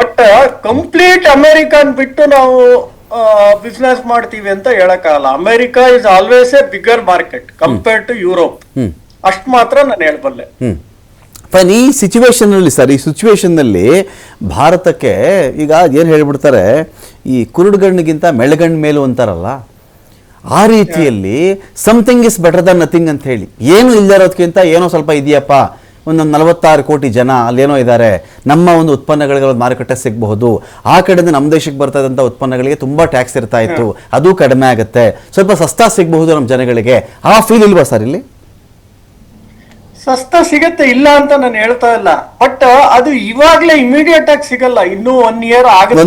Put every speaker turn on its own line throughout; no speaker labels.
But complete American ಬಿಟ್ಟು ನಾವು business ಮಾಡ್ತೀವಿ ಅಂತ ಹೇಳಕ್ಕಾಗಲ್ಲ. America is always a bigger market compared to Europe ಅಷ್ಟು ಮಾತ್ರ ನಾನು ಹೇಳಬಲ್ಲೆ.
ಫೈನ್ ಈ ಸಿಚುವೇಶನ್ನಲ್ಲಿ ಸರ್ ಈ ಸಿಚುವೇಶನ್ನಲ್ಲಿ ಭಾರತಕ್ಕೆ ಈಗ ಏನು ಹೇಳ್ಬಿಡ್ತಾರೆ, ಈ ಕುರುಡುಗಣ್ಣಿಗಿಂತ ಮೆಳಗಣ್ಣು ಮೇಲೂ ಅಂತಾರಲ್ಲ, ಆ ರೀತಿಯಲ್ಲಿ something is better than nothing ಅಂತ ಹೇಳಿ. ಏನು ಇಲ್ಲದಿರೋದಕ್ಕಿಂತ ಏನೋ ಸ್ವಲ್ಪ ಇದೆಯಪ್ಪ ಒಂದೊಂದು ನಲವತ್ತಾರು ಕೋಟಿ ಜನ ಅಲ್ಲೇನೋ ಇದ್ದಾರೆ. ನಮ್ಮ ಒಂದು ಉತ್ಪನ್ನಗಳಿಗೆ ಒಂದು ಮಾರುಕಟ್ಟೆ ಸಿಗಬಹುದು. ಆ ಕಡೆಯಿಂದ ನಮ್ಮ ದೇಶಕ್ಕೆ ಬರ್ತಾ ಇದ್ದಂಥ ಉತ್ಪನ್ನಗಳಿಗೆ ತುಂಬ ಟ್ಯಾಕ್ಸ್ ಇರ್ತಾ ಇತ್ತು. ಅದು ಕಡಿಮೆ ಆಗುತ್ತೆ. ಸ್ವಲ್ಪ ಸಸ್ತಾ ಸಿಗಬಹುದು ನಮ್ಮ ಜನಗಳಿಗೆ. ಆ ಫೀಲ್ ಇಲ್ವಾ ಸರ್ ಇಲ್ಲಿ?
ಸಸ್ತ ಸಿಗತ್ತೆ ಇಲ್ಲ ಅಂತ ನಾನು ಹೇಳ್ತಾ ಇಲ್ಲ. ಬಟ್ ಅದು ಇವಾಗ್ಲೇ ಇಮಿಡಿಯೇಟ್ ಆಗಿ ಸಿಗಲ್ಲ. ಇನ್ನೂ ಒನ್ ಇಯರ್
ಆಗುತ್ತೆ.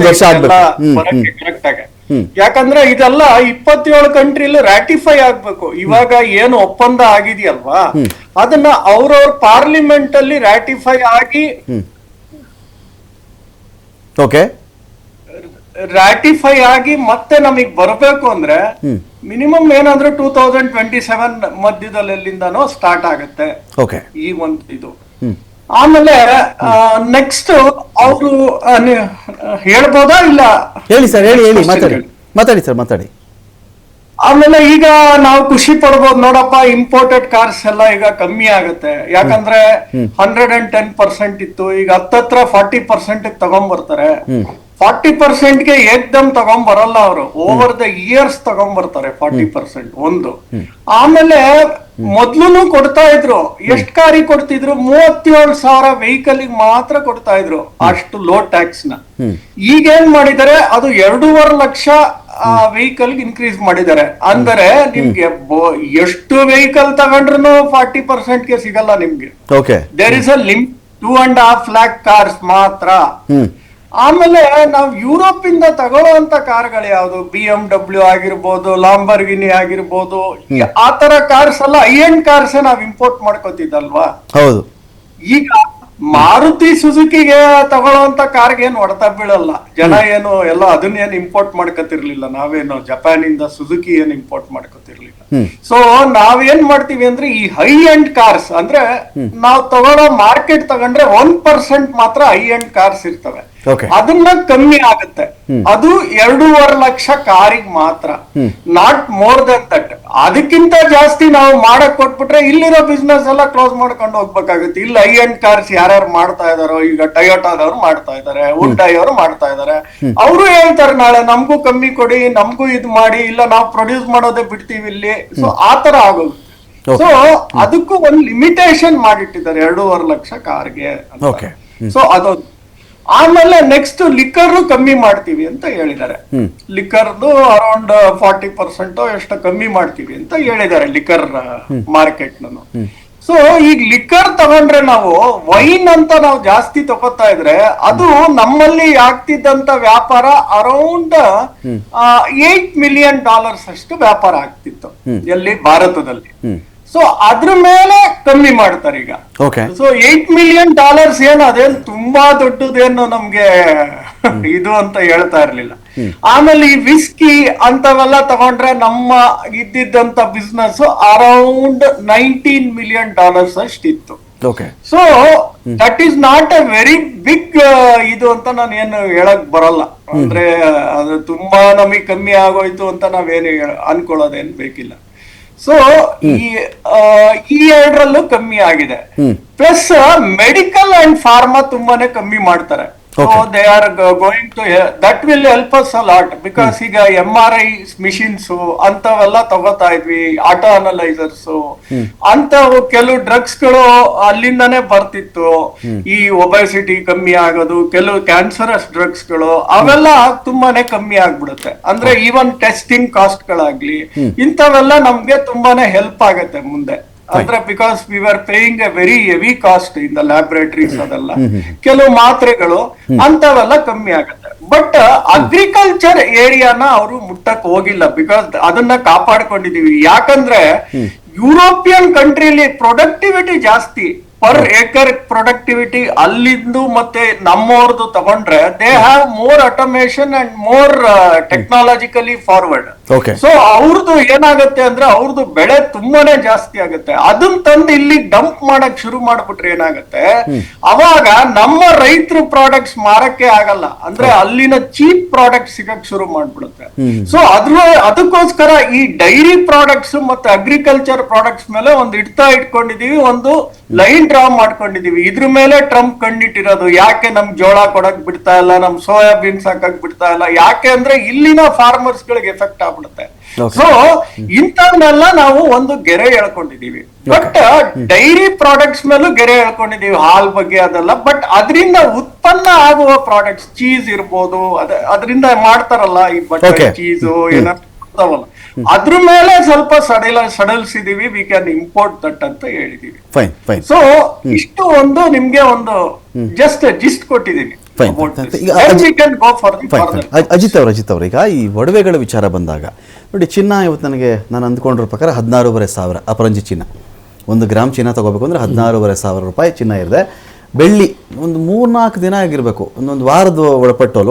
ಕರೆಕ್ಟ್ ಆಗಿ. ಯಾಕಂದ್ರೆ ಇದೆಲ್ಲ ಇಪ್ಪತ್ತೇಳು ಕಂಟ್ರಿಲಿ ರಾಟಿಫೈ ಆಗ್ಬೇಕು. ಇವಾಗ ಏನು ಒಪ್ಪಂದ ಆಗಿದೆಯಲ್ವಾ? ಅದನ್ನ ಅವ್ರವ್ರ ಪಾರ್ಲಿಮೆಂಟ್ ಅಲ್ಲಿ ರಾಟಿಫೈ ಆಗಿ
ಓಕೆ
ರಾಟಿಫೈ ಆಗಿ ಮತ್ತೆ ನಮಗ್ ಬರಬೇಕು ಅಂದ್ರೆ ಮಿನಿಮಮ್ ಏನಾದ್ರು ಟೂ ತೌಸಂಡ್ ಟ್ವೆಂಟಿ ಸೆವೆನ್ ಮಧ್ಯದಲ್ಲಿ ಎಲ್ಲಿಂದನೋ ಸ್ಟಾರ್ಟ್ ಆಗುತ್ತೆ ಈ ಒಂದು ಇದು. ಆಮೇಲೆ ನೆಕ್ಸ್ಟ್ ಅವರು ಹೇಳ್ಬೋದಾ ಇಲ್ಲ?
ಹೇಳಿ ಸರ್ ಹೇಳಿ ಹೇಳಿ ಮಾತಾಡಿ. ಮಾತಾಡಿ ಸರ್ ಮಾತಾಡಿ.
ಆಮೇಲೆ ಈಗ ನಾವು ಖುಷಿ ಪಡ್ಬೋದು ನೋಡಪ್ಪ ಇಂಪೋರ್ಟೆಡ್ ಕಾರ್ಸ್ ಎಲ್ಲ ಈಗ ಕಮ್ಮಿ ಆಗುತ್ತೆ. ಯಾಕಂದ್ರೆ ಹಂಡ್ರೆಡ್ ಅಂಡ್ ಟೆನ್ ಪರ್ಸೆಂಟ್ ಇತ್ತು ಈಗ ಹತ್ತತ್ರ ಫಾರ್ಟಿ ಪರ್ಸೆಂಟ್ ತಗೊಂಡ್ಬರ್ತಾರೆ ಫಾರ್ಟಿ ಪರ್ಸೆಂಟ್ಗೆ ಏಕ್ದಮ್ ತಗೊಂಡ್ ಬರಲ್ಲ ಅವರು ಓವರ್ ದ ಇಯರ್ಸ್ ತಗೊಂಡ್ ಬರ್ತಾರೆ ಫಾರ್ಟಿ ಪರ್ಸೆಂಟ್ ಒಂದು. ಆಮೇಲೆ ಮೊದ್ಲು ಕೊಡ್ತಾ ಇದ್ರು ಎಷ್ಟ್ ಕಾರಿ ಕೊಡ್ತಿದ್ರು ಮೂವತ್ತೇಳು ಸಾವಿರ ವೆಹಿಕಲ್ ಮಾತ್ರ ಕೊಡ್ತಾ ಇದ್ರು ಅಷ್ಟು ಲೋ ಟ್ಯಾಕ್ಸ್ನ. ಈಗ ಮಾಡಿದರೆ ಅದು ಎರಡೂವರೆ ಲಕ್ಷ ವೆಹಿಕಲ್ ಇನ್ಕ್ರೀಸ್ ಮಾಡಿದ್ದಾರೆ. ಅಂದರೆ ನಿಮ್ಗೆ ಎಷ್ಟು ವೆಹಿಕಲ್ ತಗೊಂಡ್ರು ಫಾರ್ಟಿ ಪರ್ಸೆಂಟ್ಗೆ ಸಿಗಲ್ಲ ನಿಮ್ಗೆ. There is a limit two and half lakh cars ಮಾತ್ರ. ಆಮೇಲೆ ನಾವು ಯುರೋಪ್ ಇಂದ ತಗೊಳ್ಳುವಂತ ಕಾರ್ಗಳು ಯಾವ್ದು? ಬಿ ಎಂ ಡಬ್ಲ್ಯೂ ಆಗಿರ್ಬೋದು ಲಾಂಬರ್ಗಿನಿ ಆಗಿರ್ಬೋದು. ಆ ತರ ಕಾರ್ಸ್ ಎಲ್ಲ ಐ ಎಂಡ್ ಕಾರ್ಸ್ ನಾವ್ ಇಂಪೋರ್ಟ್ ಮಾಡ್ಕೋತಿದ್ದಲ್ವಾ?
ಹೌದು.
ಈಗ ಮಾರುತಿ ಸುಜುಕಿಗೆ ತಗೊಳ್ಳುವಂತ ಕಾರ್ಗೆ ಏನು ಹೊಡೆತ ಬೀಳಲ್ಲ. ಜನ ಏನು ಎಲ್ಲ ಅದನ್ನ ಏನು ಇಂಪೋರ್ಟ್ ಮಾಡ್ಕೊತಿರ್ಲಿಲ್ಲ. ನಾವೇನು ಜಪಾನ್ ಇಂದ ಸುಜುಕಿ ಏನು ಇಂಪೋರ್ಟ್ ಮಾಡ್ಕೊತಿರ್ಲಿಲ್ಲ. ಸೊ ನಾವೇನ್ ಮಾಡ್ತೀವಿ ಅಂದ್ರೆ ಈ ಹೈ ಎಂಡ್ ಕಾರ್ಸ್ ಅಂದ್ರೆ ನಾವು ತಗೊಳ್ಳೋ ಮಾರ್ಕೆಟ್ ತಗೊಂಡ್ರೆ ಒನ್ ಪರ್ಸೆಂಟ್ ಮಾತ್ರ ಹೈ ಎಂಡ್ ಕಾರ್ಸ್ ಇರ್ತವೆ. ಅದನ್ನ ಕಮ್ಮಿ ಆಗುತ್ತೆ. ಅದು ಎರಡೂವರೆ ಲಕ್ಷ ಕಾರಿಗೆ ಮಾತ್ರ. ನಾಟ್ ಮೋರ್ ದನ್ ದಟ್ ಅದಕ್ಕಿಂತ ಜಾಸ್ತಿ ನಾವು ಮಾಡಕ್ ಕೊಟ್ಬಿಟ್ರೆ ಇಲ್ಲಿರೋ ಬಿಸ್ನೆಸ್ ಎಲ್ಲ ಕ್ಲೋಸ್ ಮಾಡ್ಕೊಂಡು ಹೋಗ್ಬೇಕಾಗುತ್ತೆ. ಇಲ್ಲಿ ಐ ಎಂಡ್ ಕಾರ್ಸ್ ಯಾರ್ಯಾರು ಮಾಡ್ತಾ ಇದಾರೋ ಈಗ ಟಯೋಟಾದವ್ರು ಮಾಡ್ತಾ ಇದಾರೆ ಉಂಟಾಯಿ ಅವರು ಮಾಡ್ತಾ ಇದಾರೆ ಅವರು ಹೇಳ್ತಾರೆ ನಾಳೆ ನಮಗೂ ಕಮ್ಮಿ ಕೊಡಿ ನಮಗೂ ಇದ್ ಮಾಡಿ ಇಲ್ಲ ನಾವು ಪ್ರೊಡ್ಯೂಸ್ ಮಾಡೋದೇ ಬಿಡ್ತೀವಿ ಇಲ್ಲಿ. ಸೊ ಆತರ ತರ ಆಗೋಗುತ್ತೆ ಸೊ ಅದಕ್ಕೂ ಒಂದು ಲಿಮಿಟೇಷನ್ ಮಾಡಿಟ್ಟಿದ್ದಾರೆ ಎರಡೂವರೆ ಲಕ್ಷ ಕಾರ್ಗೆ. ಸೊ ಅದೊಂದು. ಆಮೇಲೆ ನೆಕ್ಸ್ಟ್ ಲಿಕ್ಕರ್ ಕಮ್ಮಿ ಮಾಡ್ತೀವಿ ಅಂತ ಹೇಳಿದ್ದಾರೆ. ಲಿಕ್ಕರ್ದು ಅರೌಂಡ್ ಫಾರ್ಟಿ ಪರ್ಸೆಂಟ್ ಎಷ್ಟು ಕಮ್ಮಿ ಮಾಡ್ತೀವಿ ಅಂತ ಹೇಳಿದ್ದಾರೆ ಲಿಕ್ಕರ್ ಮಾರ್ಕೆಟ್ ಸೊ ಈಗ ಲಿಕ್ಕರ್ ತಗೊಂಡ್ರೆ ನಾವು ವೈನ್ ಅಂತ ನಾವು ಜಾಸ್ತಿ ತಗೋತಾ ಇದ್ರೆ ಅದು ನಮ್ಮಲ್ಲಿ ಆಗ್ತಿದ್ದಂತ ವ್ಯಾಪಾರ ಅರೌಂಡ್ ಏಟ್ ಮಿಲಿಯನ್ ಡಾಲರ್ಸ್ ಅಷ್ಟು ವ್ಯಾಪಾರ ಆಗ್ತಿತ್ತು ಎಲ್ಲಿ ಭಾರತದಲ್ಲಿ. ಸೊ ಅದ್ರ ಮೇಲೆ ಕಮ್ಮಿ ಮಾಡ್ತಾರೆ ಈಗ.
Okay
so eight million dollars ಏನು ಅದೇನು ತುಂಬಾ ದೊಡ್ಡದೇನು ನಮ್ಗೆ ಇದು ಅಂತ ಹೇಳ್ತಾ ಇರ್ಲಿಲ್ಲ. ಆಮೇಲೆ ಈ ವಿಸ್ಕಿ ಅಂತವೆಲ್ಲ ತಗೊಂಡ್ರೆ ನಮ್ಮ ಇದ್ದಿದ್ದಂತ business around nineteen million dollars ಅಷ್ಟಿತ್ತು. So that is not a very big ಇದು ಅಂತ ನಾನು ಏನು ಹೇಳಕ್ ಬರಲ್ಲ. ಅಂದ್ರೆ ಅದು ತುಂಬಾ ನಮಗೆ ಕಮ್ಮಿ ಆಗೋಯ್ತು ಅಂತ ನಾವೇನು ಅನ್ಕೊಳ್ಳೋದೇನ್ ಬೇಕಿಲ್ಲ. ಸೊ ಈ ಈ ಎರಡರಲ್ಲೂ ಕಮ್ಮಿ ಆಗಿದೆ. ಪ್ಲಸ್ ಮೆಡಿಕಲ್ ಅಂಡ್ ಫಾರ್ಮಾ ತುಂಬಾನೇ ಕಮ್ಮಿ ಮಾಡ್ತಾರೆ. So they are going to that will help us a lot because ಈಗ ಎಂ ಆರ್ ಐ ಮಿಷಿನ್ಸ್ ಅಂತವೆಲ್ಲ ತಗೋತಾ ಇದ್ವಿ ಆಟೋ ಅನಲೈಸರ್ಸ್ ಅಂತವು ಕೆಲವು ಡ್ರಗ್ಸ್ಗಳು ಅಲ್ಲಿಂದಾನೇ ಬರ್ತಿತ್ತು. ಈ ಒಬೆಸಿಟಿ ಕಮ್ಮಿ ಆಗೋದು ಕೆಲವು ಕ್ಯಾನ್ಸರಸ್ ಡ್ರಗ್ಸ್ಗಳು ಅವೆಲ್ಲ ತುಂಬಾನೇ ಕಮ್ಮಿ ಆಗ್ಬಿಡುತ್ತೆ. ಅಂದ್ರೆ ಈವನ್ ಟೆಸ್ಟಿಂಗ್ ಕಾಸ್ಟ್ ಗಳಾಗ್ಲಿ ಇಂಥವೆಲ್ಲ ನಮ್ಗೆ ತುಂಬಾನೇ ಹೆಲ್ಪ್ ಆಗತ್ತೆ ಮುಂದೆ. ಅಂದ್ರೆ because we are paying a very heavy cost in the laboratories ಅದೆಲ್ಲ. ಕೆಲವು ಮಾತ್ರೆಗಳು ಅಂತವೆಲ್ಲ ಕಮ್ಮಿ ಆಗುತ್ತೆ. ಬಟ್ ಅಗ್ರಿಕಲ್ಚರ್ ಏರಿಯಾನ ಅವರು ಮುಟ್ಟಕ್ ಹೋಗಿಲ್ಲ ಬಿಕಾಸ್ ಅದನ್ನ ಕಾಪಾಡ್ಕೊಂಡಿದೀವಿ. ಯಾಕಂದ್ರೆ ಯುರೋಪಿಯನ್ ಕಂಟ್ರಿಲಿ ಪ್ರೊಡಕ್ಟಿವಿಟಿ ಜಾಸ್ತಿ ಪರ್ ಏಕರ್ ಪ್ರೊಡಕ್ಟಿವಿಟಿ ಅಲ್ಲಿಂದು ಮತ್ತೆ ನಮ್ಮವ್ರದ್ದು ತಗೊಂಡ್ರೆ they have more automation and more technologically forward. So ಅವ್ರದ್ದು ಏನಾಗುತ್ತೆ ಅಂದ್ರೆ ಅವ್ರದ್ದು ಬೆಳೆ ತುಂಬಾನೇ ಜಾಸ್ತಿ ಆಗುತ್ತೆ. ಅದನ್ನ ತಂದು ಇಲ್ಲಿ ಡಂಪ್ ಮಾಡಕ್ ಶುರು ಮಾಡ್ಬಿಟ್ರೆ ಏನಾಗುತ್ತೆ? ಅವಾಗ ನಮ್ಮ ರೈತರು ಪ್ರಾಡಕ್ಟ್ಸ್ ಮಾರಕ್ಕೆ ಆಗಲ್ಲ. ಅಂದ್ರೆ ಅಲ್ಲಿನ ಚೀಪ್ ಪ್ರಾಡಕ್ಟ್ ಸಿಗಕ್ ಶುರು ಮಾಡ್ಬಿಡುತ್ತೆ. ಸೊ ಅದ್ರ ಅದಕ್ಕೋಸ್ಕರ ಈ ಡೈರಿ ಪ್ರಾಡಕ್ಟ್ಸ್ ಮತ್ತೆ ಅಗ್ರಿಕಲ್ಚರ್ ಪ್ರಾಡಕ್ಟ್ಸ್ ಮೇಲೆ ಒಂದು ಇಡ್ತಾ ಇಟ್ಕೊಂಡಿದೀವಿ ಒಂದು ಲೈನ್ ಡ್ರಾ ಮಾಡ್ಕೊಂಡಿದೀವಿ. ಇದ್ರ ಮೇಲೆ ಟ್ರಂಪ್ ಕಣ್ಣಿಟ್ಟಿರೋದು. ಯಾಕೆ ನಮ್ ಜೋಳ ಕೊಡಕ್ ಬಿಡ್ತಾ ಇಲ್ಲ ನಮ್ ಸೋಯಾಬೀನ್ಸ್ ಹಾಕಕ್ ಬಿಡ್ತಾ ಇಲ್ಲ? ಯಾಕೆ ಅಂದ್ರೆ ಇಲ್ಲಿನ ಫಾರ್ಮರ್ಸ್ ಗಳಿಗೆ ಎಫೆಕ್ಟ್ ಆಗ್ಬಿಡುತ್ತೆ.
Okay.
ಸೊ ಇಂಥವನ್ನೆಲ್ಲ ನಾವು ಒಂದು ಗೆರೆ ಎಳ್ಕೊಂಡಿದೀವಿ ಬಟ್ ಡೈರಿ ಪ್ರಾಡಕ್ಟ್ಸ್ ಮೇಲೂ ಗೆರೆ ಎಳ್ಕೊಂಡಿದೀವಿ ಹಾಲ್ ಬಗ್ಗೆ ಅದೆಲ್ಲ. ಬಟ್ ಅದರಿಂದ ಉತ್ಪನ್ನ ಆಗುವ ಪ್ರಾಡಕ್ಟ್ಸ್ ಚೀಸ್ ಇರ್ಬೋದು ಅದ ಅದರಿಂದ ಮಾಡ್ತಾರಲ್ಲ ಈ ಬಟರ್ ಚೀಸ್ ಏನಾದ್ರು ಅದ್ರ ಮೇಲೆ ಸ್ವಲ್ಪ ಸಡಿಲ ಸಡಲ್ಸಿದೀವಿ ವಿ ಕ್ಯಾನ್ ಇಂಪೋರ್ಟ್ ದಟ್ ಅಂತ ಹೇಳಿದೀವಿ.
ಫೈನ್ ಫೈನ್
ಸೊ ಇಷ್ಟು ಒಂದು ನಿಮ್ಗೆ ಒಂದು ಜಸ್ಟ್ ಜಿಸ್ಟ್ ಕೊಟ್ಟಿದ್ದೀನಿ.
ಈಗ ಅಜಿತ್ ಅವ್ರ ಅಜಿತ್ ಅವ್ರ ಈಗ ಈ ಒಡವೆಗಳ ವಿಚಾರ ಬಂದಾಗ ನೋಡಿ ಚಿನ್ನ ಇವತ್ತು ನನಗೆ ನಾನು ಅಂದ್ಕೊಂಡಿರೋ ಪ್ರಕಾರ ಹದಿನಾರೂವರೆ ಸಾವಿರ ಅಪರಂಜಿ ಚಿನ್ನ. ಒಂದು ಗ್ರಾಮ್ ಚಿನ್ನ ತಗೋಬೇಕು ಅಂದರೆ ಹದಿನಾರೂವರೆ ಸಾವಿರ ರೂಪಾಯಿ ಚಿನ್ನ ಇರದೆ. ಬೆಳ್ಳಿ ಒಂದು ಮೂರ್ನಾಲ್ಕು ದಿನ ಆಗಿರಬೇಕು. ಒಂದೊಂದು ವಾರದ ಒಳಪಟ್ಟೋಲು